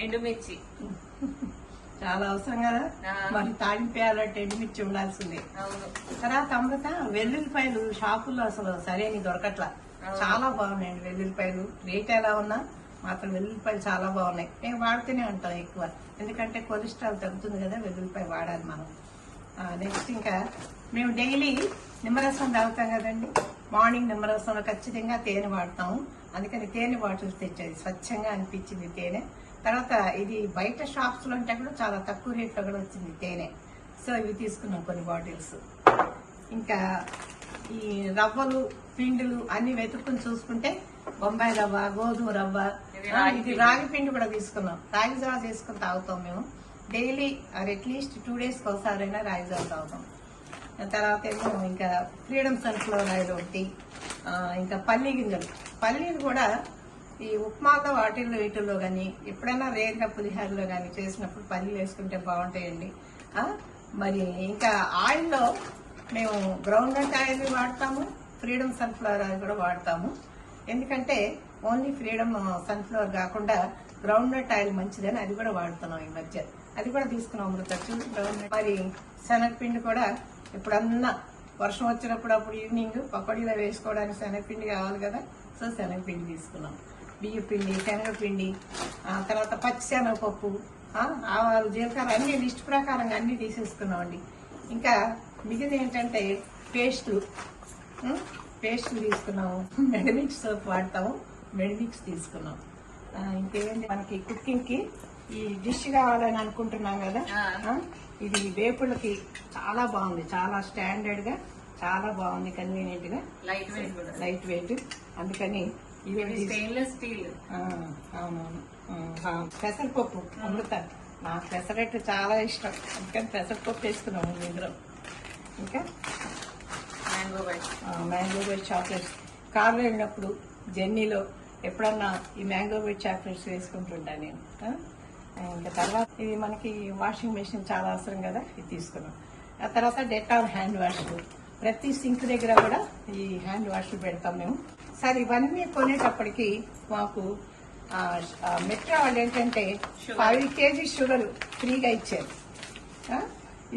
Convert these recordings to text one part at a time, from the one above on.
ఎండుమిర్చి. చాలా అవసరం కదా. మరి తాడింపేయాలంటే ఎండుమిర్చి ఉండాల్సిందే. తర్వాత అమృత వెల్లుల్లిపాయలు షాపుల్లో అసలు సరైన దొరకట్లా. చాలా బాగున్నాయండి వెల్లుల్లిపాయలు. రేట్ ఎలా ఉన్నా మాత్రం వెల్లుల్లిపాయలు చాలా బాగున్నాయి. మేము వాడుతూనే ఉంటాం ఎక్కువ. ఎందుకంటే కొలెస్ట్రాల్ తగ్గుతుంది కదా వెల్లుల్లిపాయ వాడాలి మనం. నెక్స్ట్ ఇంకా మేము డైలీ నిమ్మరసం తాగుతాం కదండి. మార్నింగ్ నిమ్మరసంలో ఖచ్చితంగా తేనె వాడతాము. అందుకని తేనె బాటిల్స్ తెచ్చేది. స్వచ్ఛంగా అనిపించింది తేనె. తర్వాత ఇది బయట షాప్స్లో అంటే కూడా చాలా తక్కువ రేట్లో కూడా వచ్చింది తేనె. సో ఇవి తీసుకున్నాం కొన్ని బాటిల్స్. ఇంకా ఈ రవ్వలు పిండిలు అన్ని వెతుక్కుని చూసుకుంటే బొంబాయి రవ్వ గోధుమ రవ్వ ఇది రాగి పిండి. కూడా తీసుకున్నాం. రాగి జావ చేసుకుని తాగుతాం మేము. డైలీ అట్లీస్ట్ టూ డేస్కి ఒకసారైనా రాగి జావ తాగుతాం. తర్వాత ఏమో ఇంకా ఫ్రీడమ్ సన్ఫ్లవర్ ఆయిల్ ఒకటి ఇంకా పల్లి గింజలు. పల్లీలు కూడా ఈ ఉప్మాలో వాటిల్లో వీటిల్లో కానీ ఎప్పుడైనా రేర్గా పులిహారలో కానీ చేసినప్పుడు పల్లీలు వేసుకుంటే బాగుంటాయండి. మరి ఇంకా ఆయిల్లో మేము గ్రౌండ్ నట్ ఆయిల్ వాడతాము ఫ్రీడమ్ సన్ఫ్లవర్ ఆయిల్ కూడా వాడతాము. ఎందుకంటే ఓన్లీ ఫ్రీడమ్ సన్ఫ్లవర్ కాకుండా గ్రౌండ్ నట్ ఆయిల్ మంచిదని అది కూడా వాడుతున్నాం ఈ మధ్య. అది కూడా తీసుకున్నాం అమృత గ్రౌండ్ నట్ మరి శనగపిండి కూడా ఎప్పుడన్నా వర్షం వచ్చినప్పుడు అప్పుడు ఈవినింగ్ పకోడీలో వేసుకోవడానికి శనగపిండి కావాలి కదా సో శనగపిండి తీసుకున్నాం. బియ్య పిండి శనగపిండి ఆ తర్వాత పచ్చి శనగపప్పు ఆ, ఆవాలు జీలకర్ర అన్ని లిస్ట్ ప్రకారంగా అన్ని తీసేసుకున్నామండి. ఇంకా మిగిలిన ఏంటంటే పేస్ట్లు? పేస్ట్లు తీసుకున్నాము. మెడిమిక్స్ సోప్ వాడతాము. మెడిమిక్స్ తీసుకున్నాం. ఇంకేంటి మనకి కుకింగ్కి ఈ డిష్ కావాలని అనుకుంటున్నాం కదా? ఇది వేపుళ్ళకి చాలా బాగుంది. చాలా స్టాండర్డ్గా చాలా బాగుంది కన్వీనియంట్గా. లైట్ వెయిట్ లైట్ వెయిట్ అందుకని ఇది స్టెయిన్లెస్ స్టీల్. అవునవును. పెసరపప్పు అమృత. నాకు పెసరట్టు చాలా ఇష్టం. అందుకని పెసరపప్పు వేసుకున్నాము ఇందులో ఇంకా? Mango bite mango bite chocolates కార్లో వెళ్ళినప్పుడు జర్నీలో ఎప్పుడన్నా ఈ మ్యాంగో బైట్ చాక్లెట్స్ వేసుకుంటుంటాను నేను? ఇంకా తర్వాత ఇది మనకి వాషింగ్ మెషిన్ చాలా అవసరం కదా ఇది తీసుకున్నాం. ఆ తర్వాత డెటాల్ హ్యాండ్ వాష్ ప్రతి సింక్ దగ్గర కూడా ఈ హ్యాండ్ వాష్ పెడతాం మేము. సరే ఇవన్నీ కొనేటప్పటికి మాకు మెట్రో వాళ్ళు ఏంటంటే. ఫైవ్ కేజీ షుగర్ ఫ్రీగా ఇచ్చారు?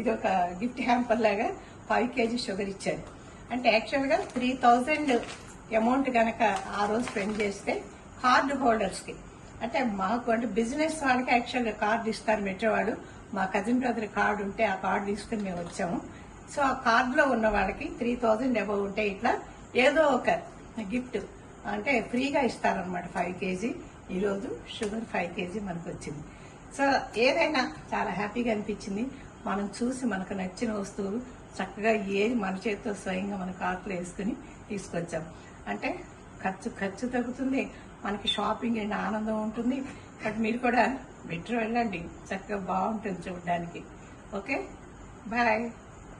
ఇది ఒక గిఫ్ట్ హ్యాంపర్ లాగా ఫైవ్ కేజీ షుగర్ ఇచ్చారు. అంటే యాక్చువల్గా త్రీ థౌజండ్ అమౌంట్ గనక ఆ రోజు స్పెండ్ చేస్తే కార్డ్ హోల్డర్స్కి అంటే మాకు అంటే బిజినెస్ వాళ్ళకి యాక్చువల్గా కార్డు ఇస్తారు మెట్రో వాళ్ళు. మా కజిన్ బ్రదర్ కార్డు ఉంటే ఆ కార్డు తీసుకుని మేము వచ్చాము. సో ఆ కార్డు లో ఉన్న వాళ్ళకి త్రీ థౌజండ్ అబౌవ్ ఉంటే ఇట్లా ఏదో ఒక గిఫ్ట్ అంటే ఫ్రీగా ఇస్తారనమాట ఫైవ్ కేజీ ఈరోజు షుగర్ ఫైవ్ కేజీ మనకు వచ్చింది సో ఏదైనా చాలా హ్యాపీగా అనిపించింది. మనం చూసి మనకు నచ్చిన వస్తువులు చక్కగా ఏది మన చేతితో స్వయంగా మన కార్ట్లో వేసుకుని తీసుకొచ్చాం. అంటే ఖర్చు ఖర్చు తగ్గుతుంది. మనకి షాపింగ్ అండ్ ఆనందం ఉంటుంది. బట్ మీరు కూడా మెట్రో వెళ్ళండి. చక్కగా బాగుంటుంది చూడడానికి. ఓకే? బాయ్